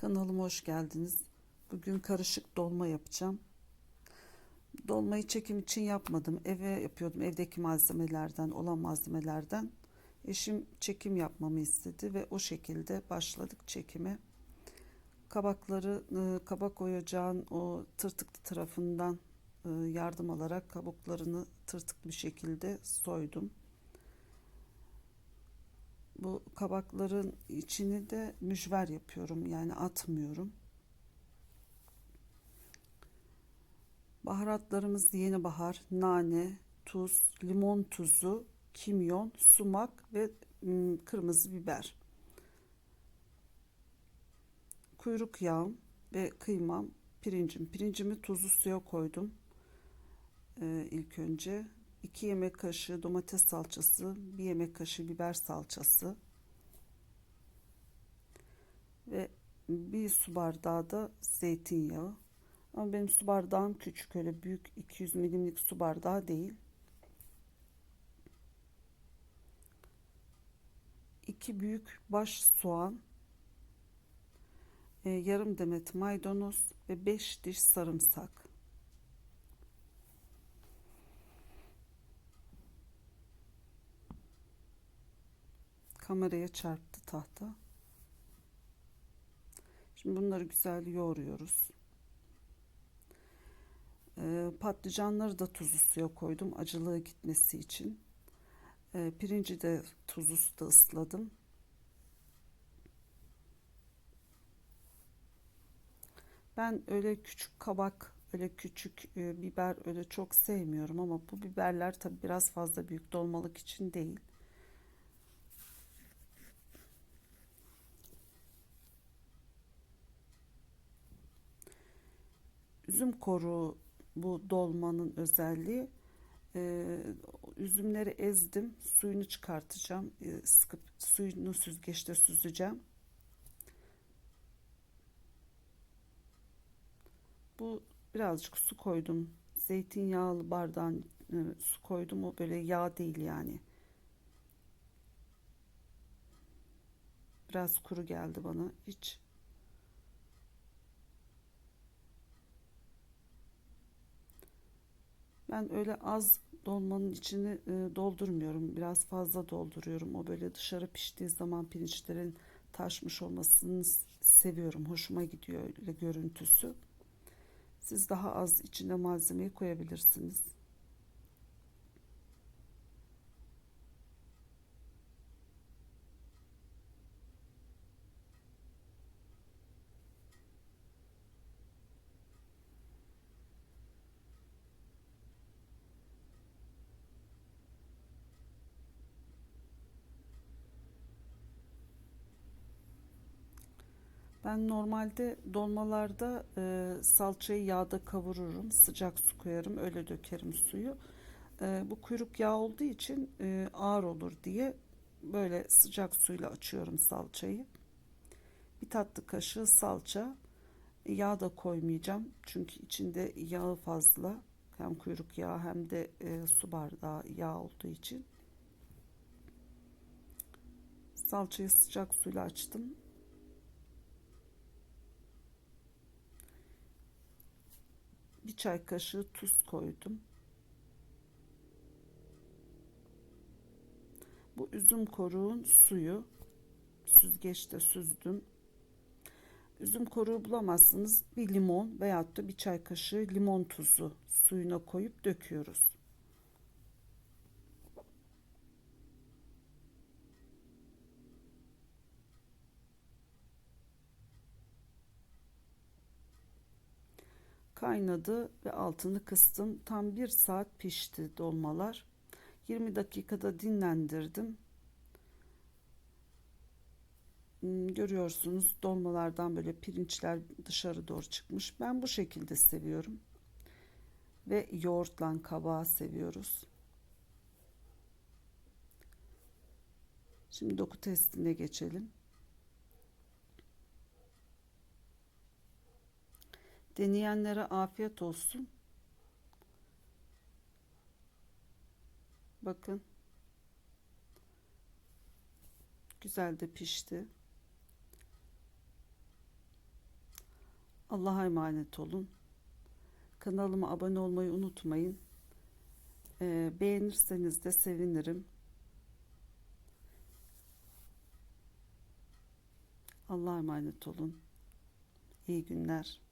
Kanalıma hoş geldiniz. Bugün karışık dolma yapacağım. Dolmayı çekim için yapmadım. Eve yapıyordum. Evdeki malzemelerden, olan malzemelerden. Eşim çekim yapmamı istedi ve o şekilde başladık çekime. Kabakları, e, kabak oyacağın o tırtıklı tarafından e, yardım alarak kabuklarını tırtık bir şekilde soydum. Bu kabakların içini de mücver yapıyorum yani atmıyorum. Baharatlarımız yeni bahar, nane, tuz, limon tuzu, kimyon, sumak ve kırmızı biber. Kuyruk yağım ve kıymam, pirincim. Pirincimi tuzlu suya koydum ee, ilk önce. 2 yemek kaşığı domates salçası, 1 yemek kaşığı biber salçası ve bir su bardağı da zeytinyağı. Ama benim su bardağım küçük öyle büyük 200 milimlik su bardağı değil. 2 büyük baş soğan, e, yarım demet maydanoz ve 5 diş sarımsak. Kameraya çarptı tahta. Şimdi bunları güzel yoğuruyoruz. Ee, patlıcanları da tuzlu suya koydum acılığı gitmesi için. Ee, pirinci de tuzlu suda ısladım. Ben öyle küçük kabak, öyle küçük e, biber öyle çok sevmiyorum ama bu biberler tabi biraz fazla büyük dolmalık için değil. Üzüm koruğu bu dolmanın özelliği. Ee, üzümleri ezdim. Suyunu çıkartacağım. Ee, sıkıp suyunu süzgeçte süzeceğim. Bu birazcık su koydum. Zeytinyağlı bardağın e, su koydum. O böyle yağ değil yani. Biraz kuru geldi bana. Hiç Ben öyle az dolmanın içini e, doldurmuyorum. Biraz fazla dolduruyorum. O böyle dışarı piştiği zaman pirinçlerin taşmış olmasını seviyorum. Hoşuma gidiyor öyle görüntüsü. Siz daha az içine malzemeyi koyabilirsiniz. Ben normalde dolmalarda e, salçayı yağda kavururum. Sıcak su koyarım. Öyle dökerim suyu. E, bu kuyruk yağ olduğu için e, ağır olur diye böyle sıcak suyla açıyorum salçayı. Bir tatlı kaşığı salça. Yağ da koymayacağım. Çünkü içinde yağı fazla. Hem kuyruk yağı hem de e, su bardağı yağ olduğu için. Salçayı sıcak suyla açtım. Bir çay kaşığı tuz koydum. Bu üzüm koruğun suyu süzgeçte süzdüm. Üzüm koruğu bulamazsınız bir limon veyahut da bir çay kaşığı limon tuzu suyuna koyup döküyoruz. Kaynadı ve altını kıstım. Tam bir saat pişti dolmalar. 20 dakikada dinlendirdim. Hmm, görüyorsunuz dolmalardan böyle pirinçler dışarı doğru çıkmış. Ben bu şekilde seviyorum. Ve yoğurtla kabağı seviyoruz. Şimdi doku testine geçelim. Deneyenlere afiyet olsun. Bakın. Güzel de pişti. Allah'a emanet olun. Kanalıma abone olmayı unutmayın. Ee, beğenirseniz de sevinirim. Allah'a emanet olun. İyi günler.